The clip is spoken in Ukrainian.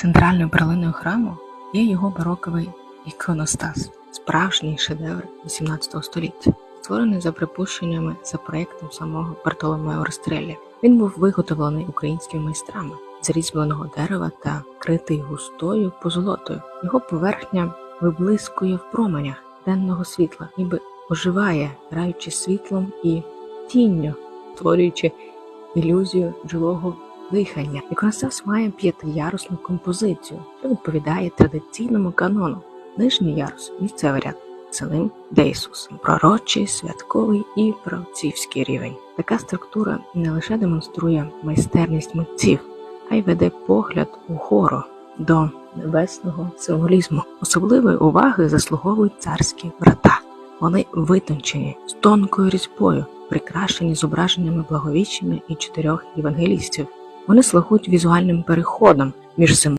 Центральною перлиною храму є його бароковий іконостас, справжній шедевр XVIII століття, створений за припущеннями за проектом самого Бартоломео Рестреллі. Він був виготовлений українськими майстрами з різьбленого дерева та критий густою позолотою. Його поверхня виблискує в променях денного світла, ніби оживає, граючи світлом і тінню, створюючи ілюзію жилого дихання. Іконостас має п'ятиярусну композицію, що відповідає традиційному канону. Нижній ярус місцевий ряд. За ним де пророчий, святковий і правцівський рівень. Така структура не лише демонструє майстерність митців, а й веде погляд угору до небесного символізму. Особливої уваги заслуговують царські врата. Вони витончені з тонкою різьбою, прикрашені зображеннями благовіщення і чотирьох євангелістів. Вони слугують візуальним переходом між символами